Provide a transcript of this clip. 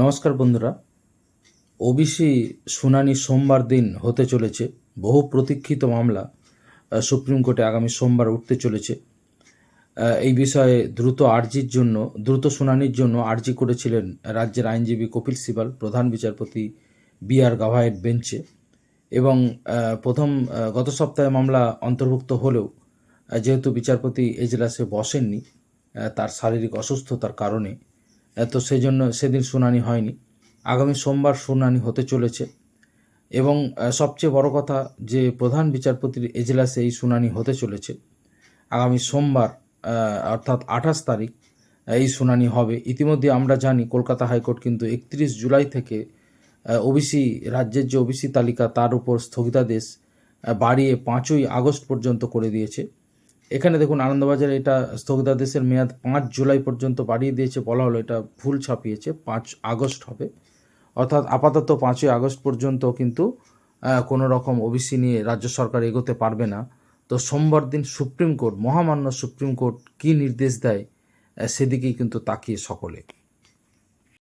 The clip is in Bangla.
নমস্কার বন্ধুরা। ওবিসি শুনানি সোমবার দিন হতে চলেছে। বহু প্রতীক্ষিত মামলা সুপ্রিম কোর্টে আগামী সোমবার উঠতে চলেছে। এই বিষয়ে দ্রুত আর্জির জন্য, দ্রুত শুনানির জন্য আর্জি করেছিলেন রাজ্যের আইনজীবী কপিল সিবাল, প্রধান বিচারপতি বি আর গাভায়ের বেঞ্চে। এবং প্রথম গত সপ্তাহে মামলা অন্তর্ভুক্ত হলেও যেহেতু বিচারপতি এজলাসে বসেননি তার শারীরিক অসুস্থতার কারণে তো সেই জন্য সেদিন শুনানি হয়নি। আগামী সোমবার শুনানি হতে চলেছে। এবং সবচেয়ে বড় কথা যে প্রধান বিচারপতির এজলাসে এই শুনানি হতে চলেছে। আগামী সোমবার অর্থাৎ আঠাশ তারিখ এই শুনানি হবে। ইতিমধ্যে আমরা জানি কলকাতা হাইকোর্ট কিন্তু একত্রিশ জুলাই থেকে ওবিসি, রাজ্যের যে ওবিসি তালিকা তার উপর স্থগিতাদেশ বাড়িয়ে পাঁচই আগস্ট পর্যন্ত করে দিয়েছে। এখানে দেখুন আনন্দবাজার এটা স্থগিতাদেশের মেয়াদ পাঁচ জুলাই পর্যন্ত বাড়িয়ে দিয়েছে বলা হলো, এটা ভুল ছাপিয়েছে, পাঁচ আগস্ট হবে। অর্থাৎ আপাতত পাঁচই আগস্ট পর্যন্ত কিন্তু কোনো রকম ওবিসি নিয়ে রাজ্য সরকার এগোতে পারবে না। তো সোমবার দিন সুপ্রিম কোর্ট, মহামান্য সুপ্রিম কোর্ট কি নির্দেশ দেয় সেদিকেই কিন্তু তাকিয়ে সকলে।